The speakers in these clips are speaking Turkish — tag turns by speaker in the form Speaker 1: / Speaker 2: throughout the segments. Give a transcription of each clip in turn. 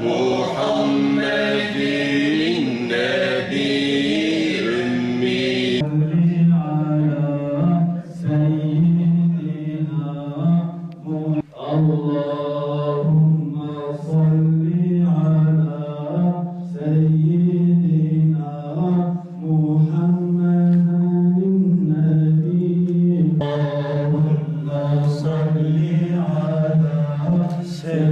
Speaker 1: Muhammedin
Speaker 2: Nebi Ümmi Allahümme salli ala seyyidina Muhammedin Nebi Allahümme salli ala
Speaker 3: seyyidina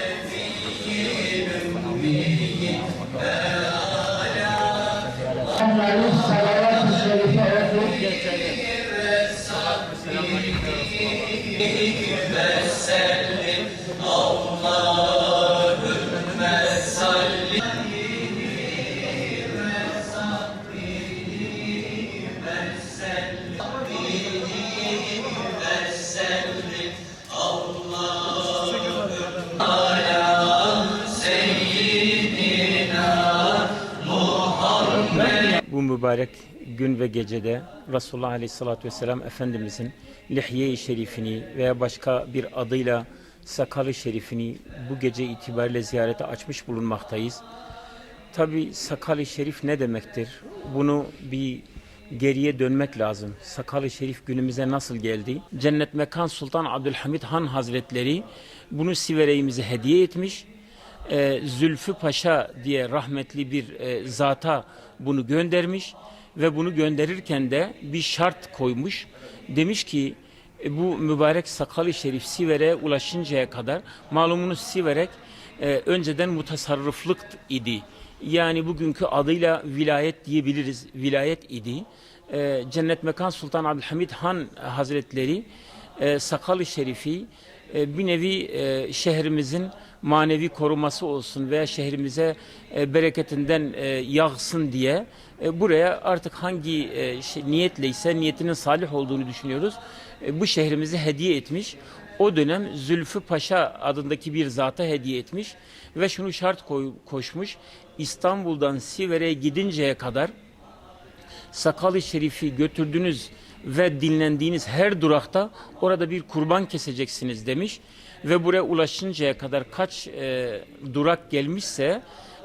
Speaker 3: وسلم اللهم صل
Speaker 4: Bu mübarek gün ve gecede Resulullah Aleyhisselatü Vesselam Efendimizin lihye-i şerifini veya başka bir adıyla sakalı şerifini bu gece itibariyle ziyarete açmış bulunmaktayız. Tabi sakalı şerif ne demektir? Bunu bir geriye dönmek lazım. Sakalı şerif günümüze nasıl geldi? Cennet Mekan Sultan Abdülhamid Han Hazretleri bunu Sivere'imize hediye etmiş e, Zülfü Paşa diye rahmetli bir e, zata bunu göndermiş ve bunu gönderirken de bir şart koymuş. Demiş ki e, bu mübarek sakalı şerif Siver'e ulaşıncaya kadar malumunuz Siverek e, önceden mutasarrıflık idi. Yani bugünkü adıyla vilayet diyebiliriz. Vilayet idi. E, Cennet Mekan Sultan Abdülhamid Han Hazretleri e, sakalı şerifi bir nevi e, şehrimizin manevi koruması olsun veya şehrimize e, bereketinden e, yağsın diye e, buraya artık hangi e, şey, niyetleyse niyetinin salih olduğunu düşünüyoruz. E, bu şehrimizi hediye etmiş. O dönem Zülfü Paşa adındaki bir zata hediye etmiş ve şunu şart koy- koşmuş. İstanbul'dan Sivere'ye gidinceye kadar sakalı şerifi götürdünüz ve dinlendiğiniz her durakta orada bir kurban keseceksiniz demiş. Ve buraya ulaşıncaya kadar kaç e, durak gelmişse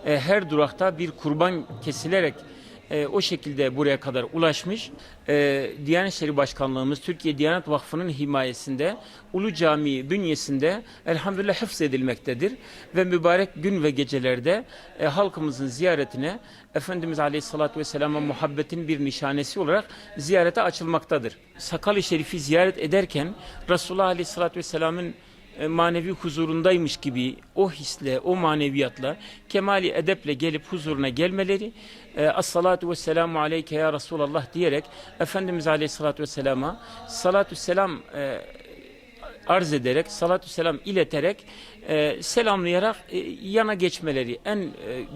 Speaker 4: e, her durakta bir kurban kesilerek e, o şekilde buraya kadar ulaşmış. E, Diyanet İşleri Başkanlığımız Türkiye Diyanet Vakfı'nın himayesinde Ulu Camii bünyesinde elhamdülillah hıfz edilmektedir ve mübarek gün ve gecelerde e, halkımızın ziyaretine Efendimiz Aleyhisselatü Vesselam'a muhabbetin bir nişanesi olarak ziyarete açılmaktadır. Sakal-ı Şerif'i ziyaret ederken Resulullah Aleyhisselatü Vesselam'ın manevi huzurundaymış gibi o hisle, o maneviyatla, kemali edeple gelip huzuruna gelmeleri, e, As-salatu ve selamu aleyke ya Resulallah diyerek Efendimiz Aleyhisselatü Vesselam'a salatü selam e, arz ederek, salatü selam ileterek, e, selamlayarak e, yana geçmeleri en e,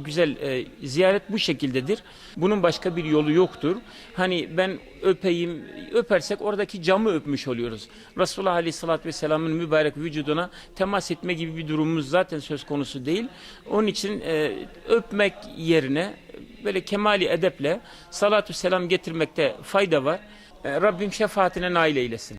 Speaker 4: güzel e, ziyaret bu şekildedir. Bunun başka bir yolu yoktur. Hani ben öpeyim, öpersek oradaki camı öpmüş oluyoruz. Resulullah Aleyhisselatü Vesselam'ın mübarek vücuduna temas etme gibi bir durumumuz zaten söz konusu değil. Onun için e, öpmek yerine böyle kemali edeple salatü selam getirmekte fayda var. E, Rabbim şefaatine nail eylesin.